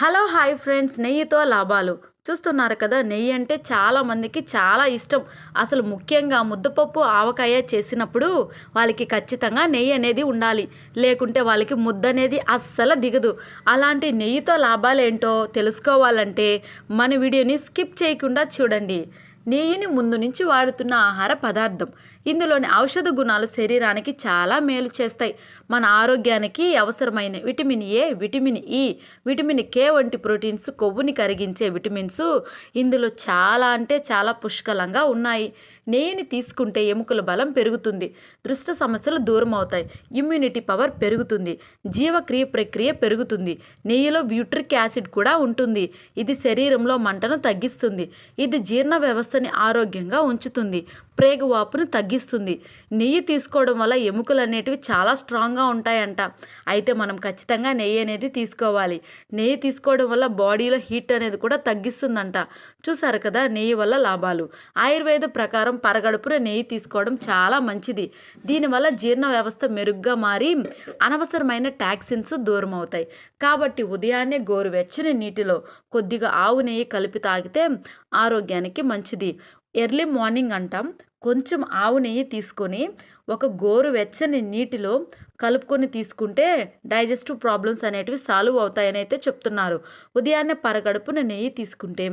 Hello hi friends. నెయ్యితో లాభాలు. చూస్తున్నారు కదా నెయ్యి అంటే చాలామందికి చాలా ఇష్టం. అసలు ముఖ్యంగా ముద్దపప్పు ఆవకాయ చేసినప్పుడు వాళ్ళకి ఖచ్చితంగా నెయ్యి అనేది ఉండాలి. లేకుంటే వాళ్ళకి ముద్ద అనేది అస్సలు దిగదు. అలాంటి నెయ్యితో లాభాలు ఏంటో తెలుసుకోవాలంటే మన వీడియోని స్కిప్ చేయకుండా చూడండి. నెయ్యిని ముందు నుంచి వాడుతున్న ఆహార పదార్థం. ఇందులోని ఔషధ గుణాలు శరీరానికి చాలా మేలు చేస్తాయి. మన ఆరోగ్యానికి అవసరమైన vitamin A vitamin E vitamin K వంటి ప్రోటీన్స్ కొవ్వుని కరిగించే విటమిన్స్ ఇందులో చాలా అంటే చాలా పుష్కలంగా ఉన్నాయి. నెయ్యిని తీసుకుంటే ఎముకల బలం పెరుగుతుంది. దృష్ట సమస్యలు దూరం అవుతాయి. ఇమ్యూనిటీ పవర్ పెరుగుతుంది. జీవక్రియ ప్రక్రియ పెరుగుతుంది. నెయ్యిలో బ్యూట్రిక్ యాసిడ్ కూడా ఉంటుంది. ఇది శరీరంలో మంటను తగ్గిస్తుంది. ఇది జీర్ణ వ్యవస్థని ఆరోగ్యంగా ఉంచుతుంది. ప్రేగువాపును తగ్గి తగ్గిస్తుంది. నెయ్యి తీసుకోవడం వల్ల ఎముకలు అనేటివి చాలా స్ట్రాంగ్గా ఉంటాయంట. అయితే మనం ఖచ్చితంగా నెయ్యి అనేది తీసుకోవాలి. నెయ్యి తీసుకోవడం వల్ల బాడీలో హీట్ అనేది కూడా తగ్గిస్తుందంట. చూసారు కదా నెయ్యి వల్ల లాభాలు. ఆయుర్వేద ప్రకారం పరగడుపున నెయ్యి తీసుకోవడం చాలా మంచిది. దీనివల్ల జీర్ణ వ్యవస్థ మెరుగ్గా మారి అనవసరమైన టాక్సిన్స్ దూరం అవుతాయి కాబట్టి ఉదయాన్నే గోరువెచ్చని నీటిలో కొద్దిగా ఆవు నెయ్యి కలిపి తాగితే ఆరోగ్యానికి మంచిది. ఎర్లీ మార్నింగ్ అంటాం. కొంచెం ఆవు నెయ్యి తీసుకొని ఒక గోరు వెచ్చని నీటిలో కలుపుకొని తీసుకుంటే డైజెస్టివ్ ప్రాబ్లమ్స్ అనేటివి సాల్వ్ అవుతాయని అయితే చెప్తున్నారు. ఉదయాన్నే పరగడుపున నెయ్యి తీసుకుంటే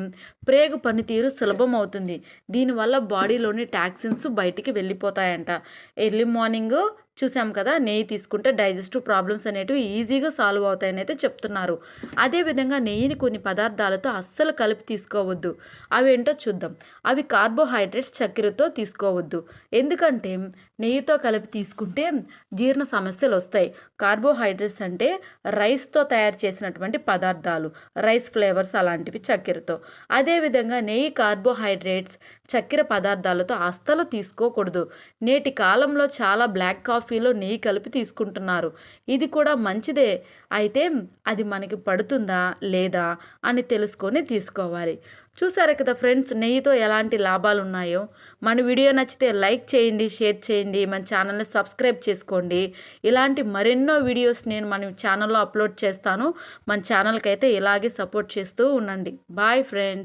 ప్రేగు పనితీరు సులభం అవుతుంది. దీనివల్ల బాడీలోని టాక్సిన్స్ బయటికి వెళ్ళిపోతాయంట. ఎర్లీ మార్నింగ్ చూసాం కదా నెయ్యి తీసుకుంటే డైజెస్టివ్ ప్రాబ్లమ్స్ అనేటివి ఈజీగా సాల్వ్ అవుతాయని అయితే చెప్తున్నారు. అదేవిధంగా నెయ్యిని కొన్ని పదార్థాలతో అస్సలు కలిపి తీసుకోవద్దు. అవి ఏంటో చూద్దాం. అవి కార్బోహైడ్రేట్స్ చక్కెరతో తీసుకోవద్దు. ఎందుకంటే నెయ్యితో కలిపి తీసుకుంటే జీర్ణ సమస్యలు వస్తాయి. కార్బోహైడ్రేట్స్ అంటే రైస్తో తయారు చేసినటువంటి పదార్థాలు రైస్ ఫ్లేవర్స్ అలాంటివి చక్కెరతో. అదేవిధంగా నెయ్యి కార్బోహైడ్రేట్స్ చక్కెర పదార్థాలతో అస్సలు తీసుకోకూడదు. నేటి కాలంలో చాలా బ్లాక్ కాఫీలో నెయ్యి కలిపి తీసుకుంటున్నారు. ఇది కూడా మంచిదే. అయితే అది మనకి పడుతుందా లేదా అని తెలుసుకొని తీసుకోవాలి. చూసారు కదా ఫ్రెండ్స్ నెయ్యితో ఎలాంటి లాభాలు ఉన్నాయో? మన వీడియో నచ్చితే లైక్ చేయండి షేర్ చేయండి మన ఛానల్ని సబ్స్క్రైబ్ చేసుకోండి. ఇలాంటి మరెన్నో వీడియోస్ నేను మన ఛానల్లో అప్లోడ్ చేస్తాను. మన ఛానల్కి అయితే ఇలాగే సపోర్ట్ చేస్తూ ఉండండి. Bye friends.